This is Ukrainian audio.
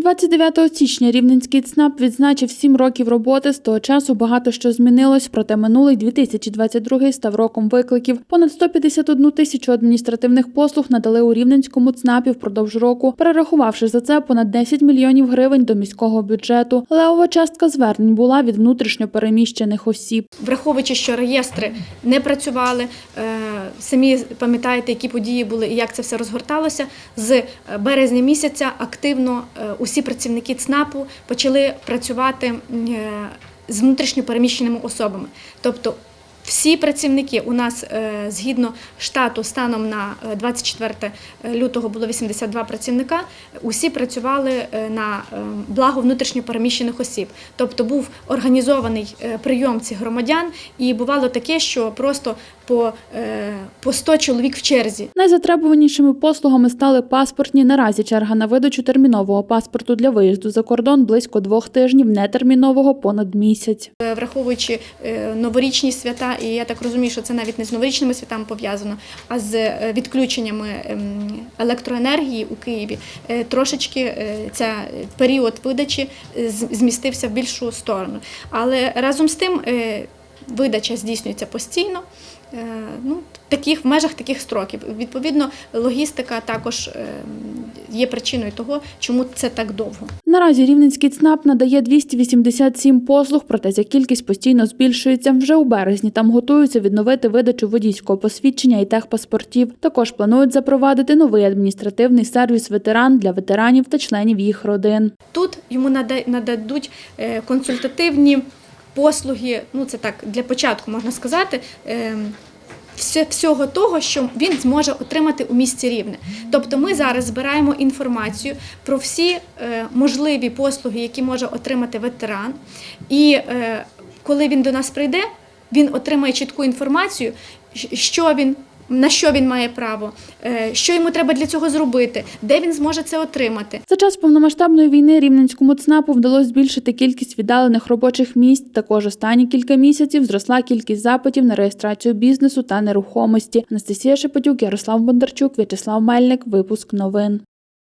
29 січня Рівненський ЦНАП відзначив 7 років роботи. З того часу багато що змінилось, проте минулий 2022 став роком викликів. Понад 151 тисячу адміністративних послуг надали у Рівненському ЦНАПі впродовж року, перерахувавши за це понад 10 мільйонів гривень до міського бюджету. Левова частка звернень була від внутрішньо переміщених осіб. враховуючи, що реєстри не працювали, е, самі пам'ятаєте, які події були і як це все розгорталося. З березня місяця активно е, усі працівники ЦНАПу почали працювати е, з внутрішньопереміщеними особами. Тобто всі працівники у нас е, згідно штату станом на е, 24 лютого було 82 працівника. Усі працювали е, на е, благо внутрішньо переміщених осіб. Тобто був організований е, прийом цих громадян, і бувало таке, що просто по, е, по 100 чоловік в черзі. Найзатребуванішими послугами стали паспортні. Наразі черга на видачу термінового паспорту для виїзду за кордон близько двох тижнів, нетермінового понад місяць. Е, Враховуючи е, новорічні свята, і я так розумію, що це навіть не з новорічними святами пов'язано, а з е, відключеннями ем, електроенергії у Києві, е, трошечки е, ця період видачі змістився в більшу сторону. Але разом з тим видача здійснюється постійно. е, Ну, таких в межах таких строків. Відповідно, логістика також ем, є причиною того, чому це так довго. Наразі Рівненський ЦНАП надає 287 послуг, проте ця кількість постійно збільшується. Вже у березні там готуються відновити видачу водійського посвідчення і техпаспортів. Також планують запровадити новий адміністративний сервіс ветеран для ветеранів та членів їх родин. Тут йому нада- нададуть е, консультативні послуги, ну це так для початку можна сказати. е, Всього того, що він зможе отримати у місті рівне. Тобто ми зараз збираємо інформацію про всі е, можливі послуги, які може отримати ветеран. І е, коли він до нас прийде, він отримає чітку інформацію, що він, на що він має право, е, що йому треба для цього зробити, де він зможе це отримати. За час повномасштабної війни Рівненському ЦНАПу вдалося збільшити кількість віддалених робочих місць. Також останні кілька місяців зросла кількість запитів на реєстрацію бізнесу та нерухомості. Анастасія Шепетюк, Ярослав Бондарчук, В'ячеслав Мельник. Випуск новин.